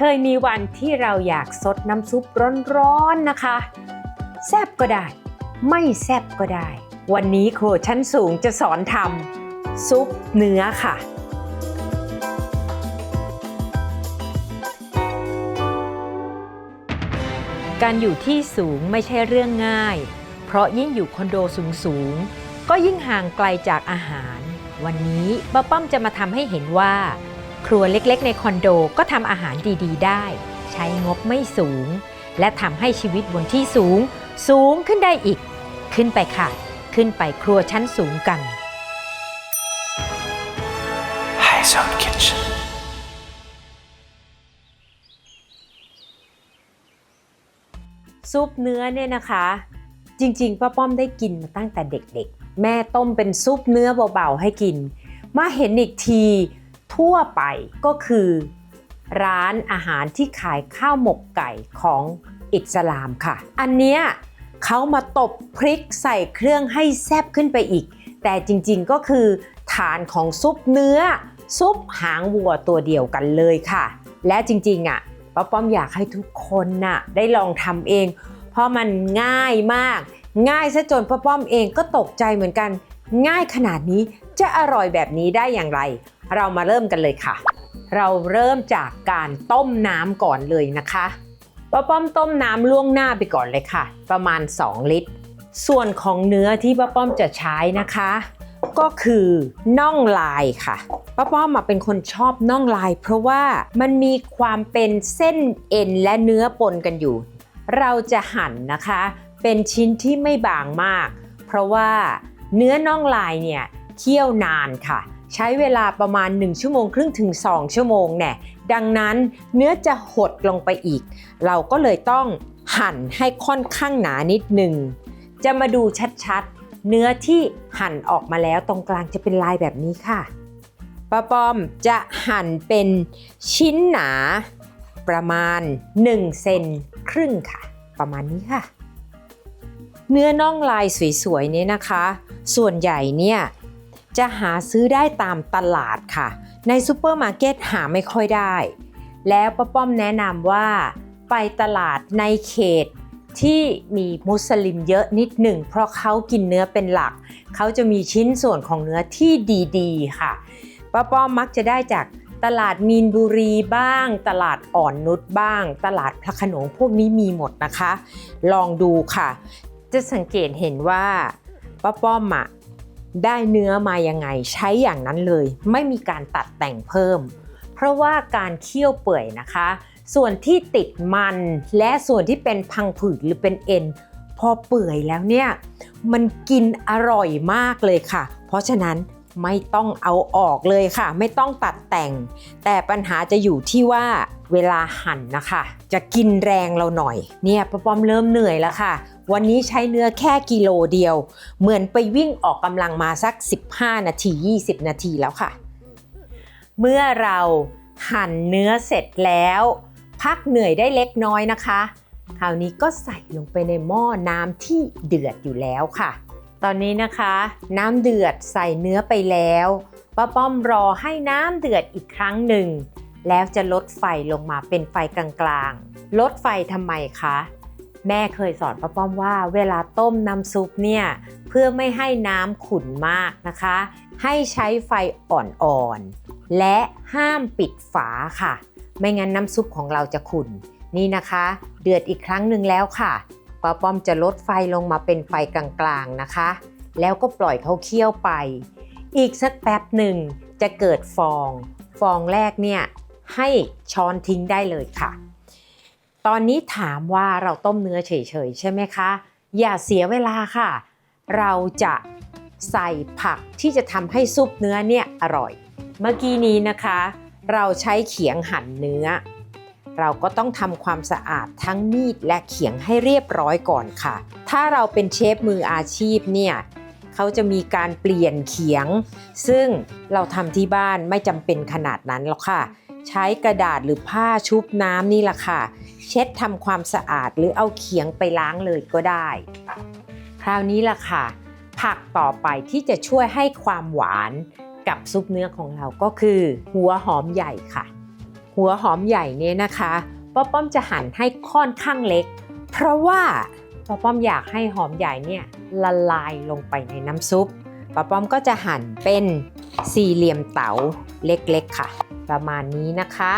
เคยมีวันที่เราอยากซดน้ำซุปร้อนๆนะคะ แซบก็ได้ ไม่แซบก็ได้ วันนี้โครชั้นสูงจะสอนทำซุปเนื้อค่ะ การอยู่ที่สูงไม่ใช่เรื่องง่าย เพราะยิ่งอยู่คอนโดสูงๆ ก็ยิ่งห่างไกลจากอาหาร วันนี้ป้าป้อมจะมาทำให้เห็นว่า ครัวเล็กๆ ในคอนโดก็ทำอาหารดีๆ ได้ ใช้งบไม่สูง และทำให้ชีวิตบนที่สูง สูงขึ้นได้อีก ขึ้นไปค่ะ ขึ้นไปครัวชั้นสูงกัน High Zone Kitchen. ซุปเนื้อเนี่ยนะคะ จริงๆป้าป้อมได้กินมาตั้งแต่เด็กๆ แม่ต้มเป็นซุปเนื้อเบาๆให้กิน มาเห็นอีกที ทั่วไปก็คือ ร้านอาหารที่ขายข้าวหมกไก่ของอิสลามค่ะ อันเนี้ยเขามาตบพริกใส่เครื่องให้แซ่บขึ้นไปอีก แต่จริงๆก็คือ ฐานของซุปเนื้อ ซุปหางวัวตัวเดียวกันเลยค่ะ และจริงๆอะป้าป้อมอยากให้ทุกคนน่ะได้ลองทำเอง เพราะมันง่ายมาก ง่ายซะจนป้าป้อมเองก็ตกใจเหมือนกัน ง่ายขนาดนี้จะอร่อยแบบนี้ได้อย่างไร เรามาเริ่มกันเลยค่ะ เราเริ่มจากการต้มน้ำก่อนเลยนะคะป้าป้อมต้มน้ำล่วงหน้าไปก่อนเลยค่ะ ประมาณ 2 ลิตร ส่วนของเนื้อที่ป้าป้อมจะใช้นะคะ ก็คือน่องลายค่ะป้าป้อมมาเป็นคนชอบน่องลาย เพราะว่ามันมีความเป็นเส้นเอ็นและเนื้อปนกันอยู่ เราจะหั่นนะคะ เป็นชิ้นที่ไม่บางมาก เพราะว่าเนื้อน่องลายเนี่ยเคี่ยวนานค่ะ ใช้เวลาประมาณ 1 ชั่วโมงครึ่งถึง 2 ชั่วโมงแน่ดังนั้นเนื้อจะหดลงไปอีก เราก็เลยต้องหั่นให้ค่อนข้างหนานิดหนึ่งจะมาดูชัดๆ เนื้อที่หั่นออกมาแล้วตรงกลางจะเป็นลายแบบนี้ค่ะป้าปอมจะหั่นเป็นชิ้นหนาประมาณ 1 เซนครึ่งค่ะ ประมาณนี้ค่ะ เนื้อน่องลายสวยๆเนี่ยนะคะ ส่วนใหญ่เนี่ย จะหาซื้อได้ตามตลาดค่ะ ในซูเปอร์มาร์เก็ตหาไม่ค่อยได้ แล้วป้าป้อมแนะนำว่าไปตลาดในเขตที่มีมุสลิมเยอะนิดหนึ่ง เพราะเขากินเนื้อเป็นหลัก เขาจะมีชิ้นส่วนของเนื้อที่ดีๆ ค่ะป้าป้อมมักจะได้จากตลาดมีนบุรีบ้าง ตลาดอ่อนนุชบ้าง ตลาดพระขนงพวกนี้มีหมดนะคะ ลองดูค่ะ จะสังเกตเห็นว่าป้าป้อมอะ ได้เนื้อมายังไงใช้อย่างนั้นเลย ไม่มีการตัดแต่งเพิ่ม เพราะว่าการเคี่ยวเปื่อยนะคะ ส่วนที่ติดมันและส่วนที่เป็นพังผืดหรือเป็นเอ็นพอเปื่อยแล้วเนี่ยมันกินอร่อยมากเลยค่ะ เพราะฉะนั้นไม่ต้องเอาออกเลยค่ะ ไม่ต้องตัดแต่ง แต่ปัญหาจะอยู่ที่ว่าเวลาหั่นนะคะ จะกินแรงเราหน่อย เนี่ยป้าป้อมเริ่มเหนื่อยแล้วค่ะ วันนี้ใช้เนื้อแค่กิโลเดียว เหมือนไปวิ่งออกกำลังมาสัก 15 นาที 20 นาทีแล้วค่ะ เมื่อเราหั่นเนื้อเสร็จแล้ว พักเหนื่อยได้เล็กน้อยนะคะ คราวนี้ก็ใส่ลงไปในหม้อน้ำที่เดือดอยู่แล้วค่ะ ตอนนี้นะคะ น้ำเดือดใส่เนื้อไปแล้วป้าป้อมรอให้น้ำเดือดอีกครั้งหนึ่ง แล้วจะลดไฟลงมาเป็นไฟกลางๆ ลดไฟทำไมคะ แม่เคยสอนป้าป้อมว่า เวลาต้มน้ำซุปเนี่ยเพื่อไม่ให้น้ำขุ่นมากนะคะ ให้ใช้ไฟอ่อนๆ และห้ามปิดฝาค่ะ ไม่งั้นน้ำซุปของเราจะขุ่นนี่นะคะ เดือดอีกครั้งหนึ่งแล้วค่ะป้าป้อมจะลดไฟลงมาเป็นไฟกลางๆนะคะ แล้วก็ปล่อยเขาเคี่ยวไป อีกสักแป๊บหนึ่งจะเกิดฟอง ฟองแรกเนี่ยให้ช้อนทิ้งได้เลยค่ะ ตอนนี้ถามว่าเราต้มเนื้อเฉยๆใช่ไหมคะ อย่าเสียเวลาค่ะ เราจะใส่ผักที่จะทำให้ซุปเนื้อเนี่ยอร่อย เมื่อกี้นี้นะคะ เราใช้เขียงหั่นเนื้อ เราก็ต้องทำความสะอาดทั้งมีดและเขียงให้เรียบร้อยก่อนค่ะ ถ้าเราเป็นเชฟมืออาชีพเนี่ยเขาจะมีการเปลี่ยนเขียง ซึ่งเราทำที่บ้านไม่จำเป็นขนาดนั้นหรอกค่ะ ใช้กระดาษหรือผ้าชุบน้ำนี่แหละค่ะ เช็ดทำความสะอาดหรือเอาเขียงไปล้างเลยก็ได้ คราวนี้ล่ะค่ะ ผักต่อไปที่จะช่วยให้ความหวานกับซุปเนื้อของเราก็คือ หัวหอมใหญ่ค่ะ หัวหอมใหญ่เนี่ยนะคะป้าป้อมจะหั่นให้ค่อนข้างเล็ก เพราะว่าป้าป้อมอยากให้หอมใหญ่เนี่ยละลายลงไปในน้ำซุปป้าป้อมก็จะหั่นเป็นสี่เหลี่ยมเต๋าเล็กๆค่ะ ประมาณนี้นะคะ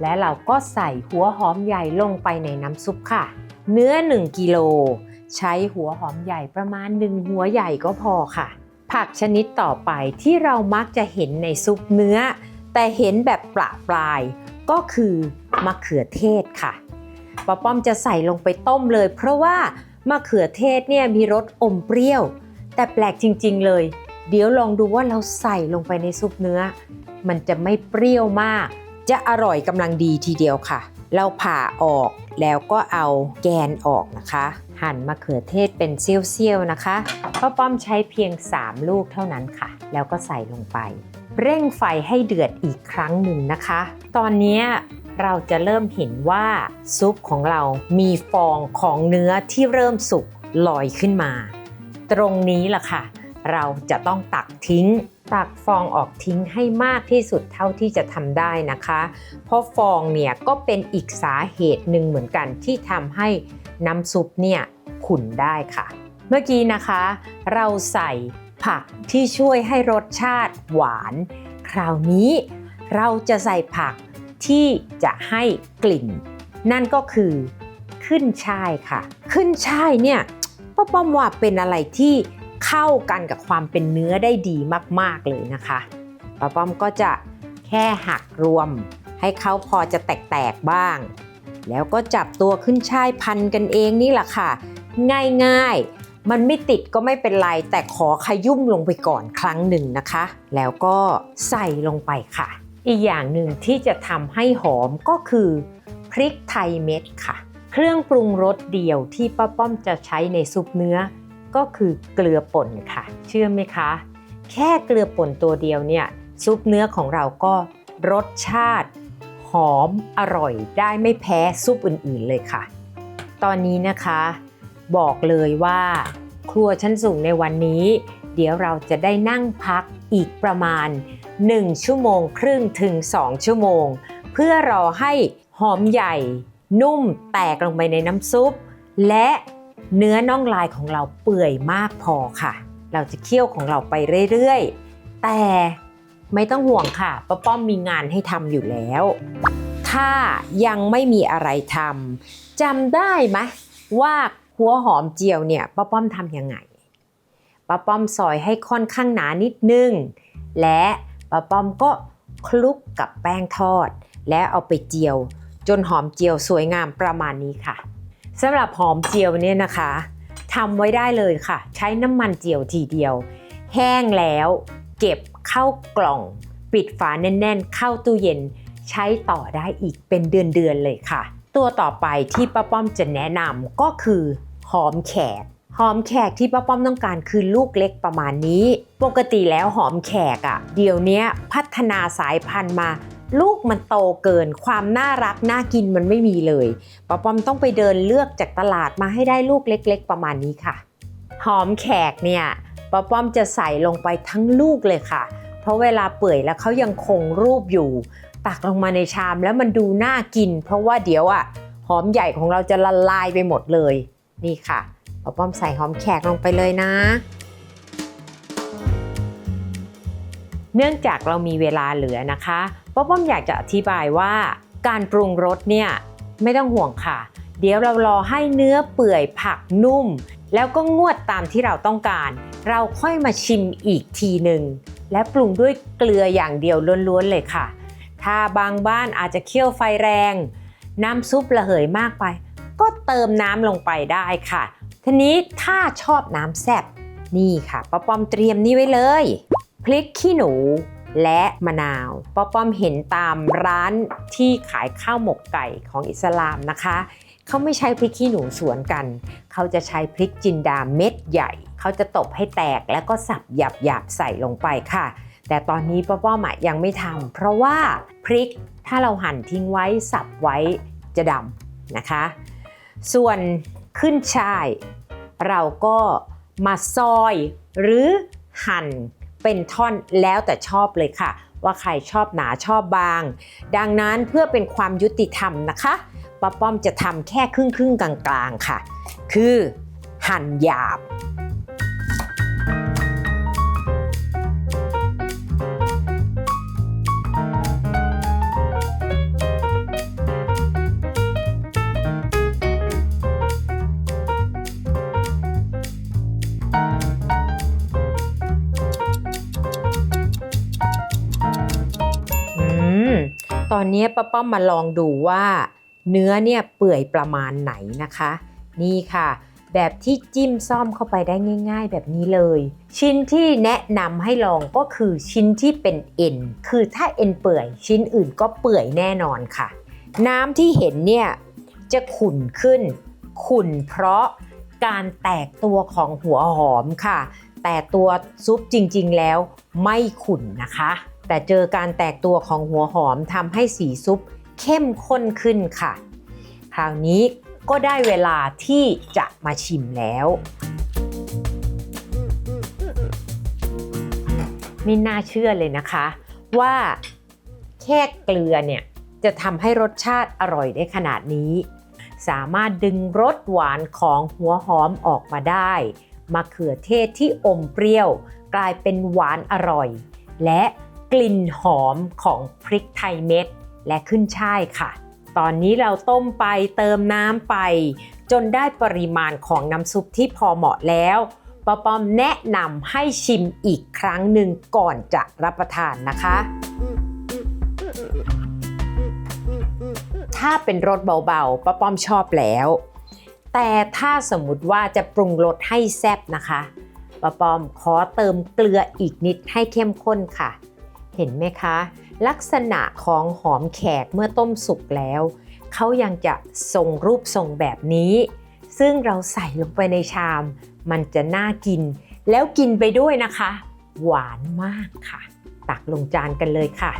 และเราก็ใส่หัวหอมใหญ่ลงไปในน้ำซุปค่ะ เนื้อ 1กิโลใช้หัวหอมใหญ่ประมาณ 1 หัวใหญ่ก็พอค่ะ ผักชนิดต่อไปที่เรามักจะเห็นในซุปเนื้อ แต่เห็นแบบประปราย ก็คือมะเขือเทศค่ะป้าป้อมจะใส่ลงไปต้มเลย เพราะว่ามะเขือเทศเนี่ยมีรสอมเปรี้ยว แต่แปลกจริง ๆ เลย เดี๋ยวลองดูว่าเราใส่ลงไปในซุปเนื้อ มันจะไม่เปรี้ยวมาก จะอร่อยกำลังดีทีเดียวค่ะ เราผ่าออกแล้วก็เอาแกนออกนะคะ หั่นมะเขือเทศเป็นเสี้ยวๆนะคะป้าป้อมใช้เพียง 3 ลูกเท่านั้นค่ะ แล้วก็ใส่ลงไป เร่งไฟให้เดือดอีกครั้งหนึ่งนะคะ ตอนนี้เราจะเริ่มเห็นว่าซุปของเรามีฟองของเนื้อที่เริ่มสุกลอยขึ้นมา ตรงนี้ล่ะค่ะ เราจะต้องตักทิ้ง ตักฟองออกทิ้งให้มากที่สุดเท่าที่จะทำได้นะคะ เพราะฟองเนี่ยก็เป็นอีกสาเหตุหนึ่งเหมือนกันที่ทำให้น้ำซุปเนี่ยขุ่นได้ค่ะ เมื่อกี้นะคะ เราใส่ผักที่ช่วยให้รสชาติหวาน คราวนี้เราจะใส่ผักที่จะให้กลิ่น นั่นก็คือขึ้นช่ายค่ะ ขึ้นช่ายเนี่ยป้าป้อมว่าเป็นอะไรที่ เข้ากันกับความเป็นเนื้อได้ดีมากๆเลยนะคะป้าป้อมก็จะแค่หักรวม ให้เขาพอจะแตกๆบ้าง แล้วก็จับตัวขึ้นช่ายพันกันเองนี่แหละค่ะ ง่ายๆ มันไม่ติดก็ไม่เป็นไร แต่ขอขยุ่มลงไปก่อนครั้งหนึ่งนะคะ แล้วก็ใส่ลงไปค่ะ อีกอย่างหนึ่งที่จะทำให้หอมก็คือพริกไทยเม็ดค่ะ เครื่องปรุงรสเดียวที่ป้าป้อมจะใช้ในซุปเนื้อ ก็คือเกลือป่นค่ะ เชื่อไหมคะ แค่เกลือป่นตัวเดียวเนี่ยซุปเนื้อของเราก็รสชาติ หอมอร่อยได้ไม่แพ้ซุปอื่นๆเลยค่ะ ตอนนี้นะคะ บอกเลยว่าครัวชั้นสูงในวันนี้ เดี๋ยวเราจะได้นั่งพักอีกประมาณ 1 ชั่วโมงครึ่งถึง 2 ชั่วโมง เพื่อรอให้หอมใหญ่ นุ่มแตกลงไปในน้ำซุป และ เนื้อน่องลายของเราเปื่อยมากพอค่ะ เราจะเคี่ยวของเราไปเรื่อยๆ แต่ไม่ต้องห่วงค่ะป้าป้อมมีงานให้ทำอยู่แล้ว ถ้ายังไม่มีอะไรทำจำได้ไหมว่าหัวหอมเจียวเนี่ยป้าป้อมทำยังไงป้าป้อมซอยให้ค่อนข้างหนานิดนึง และป้าป้อมก็คลุกกับแป้งทอด และเอาไปเจียว จนหอมเจียวสวยงามประมาณนี้ค่ะ สำหรับหอมเจียวเนี่ยนะคะทำไว้ได้เลยค่ะ ใช้น้ำมันเจียวทีเดียว แห้งแล้วเก็บเข้ากล่อง ปิดฝาแน่น ๆ เข้าตู้เย็น ใช้ต่อได้อีกเป็นเดือนๆเลยค่ะ ตัวต่อไปที่ป้าป้อมจะแนะนำก็คือหอมแขกหอมแขกที่ป้าป้อมต้องการคือลูกเล็กประมาณนี้ ปกติแล้วหอมแขกอะ่ะ เดี๋ยวนี้พัฒนาสายพันธุ์มา ลูกมันโตเกินความน่ารักน่ากินมันไม่มีเลยป้าป้อมต้องไปเดินเลือกจากตลาดมาให้ได้ลูกเล็ก ๆ ประมาณนี้ค่ะ หอมแขกเนี่ยป้าป้อมจะใส่ลงไปทั้งลูกเลยค่ะ เพราะเวลาเปื่อยแล้วเขายังคงรูปอยู่ ตักลงมาในชามแล้วมันดูน่ากิน เพราะว่าเดี๋ยวอะหอมใหญ่ของเราจะละลายไปหมดเลย นี่ค่ะป้าป้อมใส่หอมแขกลงไปเลยนะเนื่องจากเรามีเวลาเหลือนะคะ ป้าป้อมอยากจะอธิบายว่าการปรุงรสเนี่ยไม่ต้องห่วงค่ะ เดี๋ยวเรารอให้เนื้อเปื่อยผักนุ่ม แล้วก็งวดตามที่เราต้องการ เราค่อยมาชิมอีกทีหนึ่งและปรุงด้วยเกลืออย่างเดียวล้วนๆเลยค่ะ ถ้าบางบ้านอาจจะเคี่ยวไฟแรง น้ำซุประเหยมากไป ก็เติมน้ำลงไปได้ค่ะ ทีนี้ถ้าชอบน้ำแซ่บนี่ค่ะป้าป้อมเตรียมนี่ไว้เลย พริกขี้หนู และมะนาวป้าป้อมเห็นตามร้านที่ขายข้าวหมกไก่ของอิสลามนะคะเขาไม่ใช้พริกขี้หนูสวนกัน เขาจะใช้พริกจินดาเม็ดใหญ่ เขาจะตบให้แตกแล้วก็สับหยาบๆใส่ลงไปค่ะ แต่ตอนนี้ป้าป้อมยังไม่ทำเพราะว่าพริกถ้าเราหั่นทิ้งไว้สับไว้จะดำนะคะ ส่วนขึ้นช่าย เราก็มาซอยหรือหั่น เป็นท่อนแล้วแต่ชอบเลยค่ะ ว่าใครชอบหนาชอบบาง ดังนั้นเพื่อเป็นความยุติธรรมนะคะป้าป้อมจะทำแค่ครึ่งครึ่งกลางๆค่ะ คือหั่นหยาบ ตอนนี้ป้าป้อมมาลองดูว่า เนื้อเนี่ยเปื่อยประมาณไหนนะคะ นี่ค่ะ แบบที่จิ้มซ่อมเข้าไปได้ง่าย ๆ แบบนี้เลย ชิ้นที่แนะนำให้ลองก็คือชิ้นที่เป็นเอ็นคือถ้าเอ็นเปื่อยชิ้นอื่นก็เปื่อยแน่นอนค่ะ น้ำที่เห็นเนี่ยจะขุ่นขึ้น ขุ่นเพราะการแตกตัวของหัวหอมค่ะ แต่ตัวซุปจริงๆแล้วไม่ขุ่นนะคะ แต่เจอการแตกตัวของหัวหอมทำให้สีซุปเข้มข้นขึ้นค่ะ คราวนี้ก็ได้เวลาที่จะมาชิมแล้ว ไม่น่าเชื่อเลยนะคะ ว่าแค่เกลือเนี่ยจะทำให้รสชาติอร่อยได้ขนาดนี้ สามารถดึงรสหวานของหัวหอมออกมาได้มะเขือเทศที่อมเปรี้ยว กลายเป็นหวานอร่อย และ กลิ่นหอมของพริกไทยเม็ดและขึ้นช่ายค่ะ ตอนนี้เราต้มไปเติมน้ำไป จนได้ปริมาณของน้ำซุปที่พอเหมาะแล้วป้าป้อมแนะนำให้ชิมอีกครั้งหนึ่งก่อนจะรับประทานนะคะ ถ้าเป็นรสเบาๆป้าป้อมชอบแล้ว แต่ถ้าสมมุติว่าจะปรุงรสให้แซ่บนะคะป้าป้อมขอเติมเกลืออีกนิดให้เข้มข้นค่ะ เห็นไหมคะ ลักษณะของหอมแขกเมื่อต้มสุกแล้ว เขายังจะทรงรูปทรงแบบนี้ ซึ่งเราใส่ลงไปในชาม มันจะน่ากิน แล้วกินไปด้วยนะคะ หวานมากค่ะ ตักลงจานกันเลยค่ะ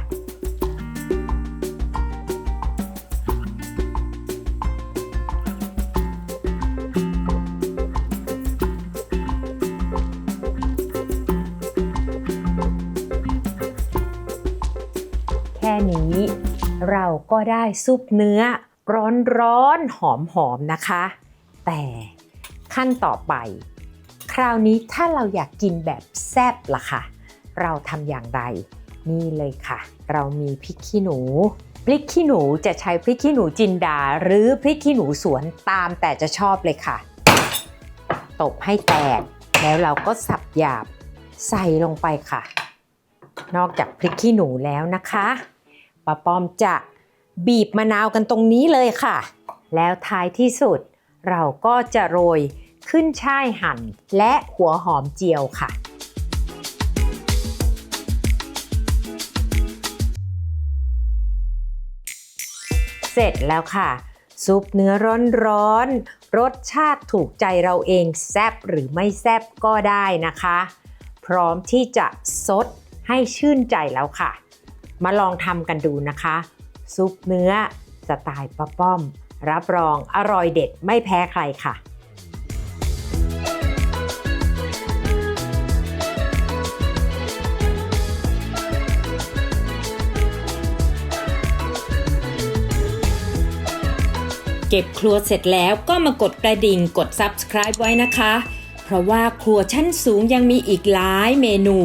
ก็ได้ซุปเนื้อร้อนๆหอมๆนะคะ แต่ขั้นต่อไป คราวนี้ถ้าเราอยากกินแบบแซ่บล่ะค่ะ เราทำอย่างไร นี่เลยค่ะ เรามีพริกขี้หนูพริกขี้หนูจะใช้พริกขี้หนูจินดา หรือพริกขี้หนูสวนตามแต่จะชอบเลยค่ะตบให้แตกแล้วเราก็สับหยาบใส่ลงไปค่ะ นอกจากพริกขี้หนูแล้วนะคะป้าป้อมจะ บีบมะนาวกันตรงนี้เลยค่ะ แล้วท้ายที่สุด เราก็จะโรยขึ้นช่ายหั่นและหัวหอมเจียวค่ะ เสร็จแล้วค่ะ ซุปเนื้อร้อนๆรสชาติถูกใจเราเองแซบหรือไม่แซบก็ได้นะคะ พร้อมที่จะซดให้ชื่นใจแล้วค่ะ มาลองทำกันดูนะคะ ซุปเนื้อ สไตล์ป้าป้อม รับรองอร่อยเด็ดไม่แพ้ใครค่ะเก็บครัวเสร็จแล้วก็มากดกระดิ่งกด subscribe ไว้นะคะ เพราะว่าครัวชั้นสูงยังมีอีกหลายเมนู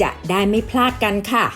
จะได้ไม่พลาดกันค่ะ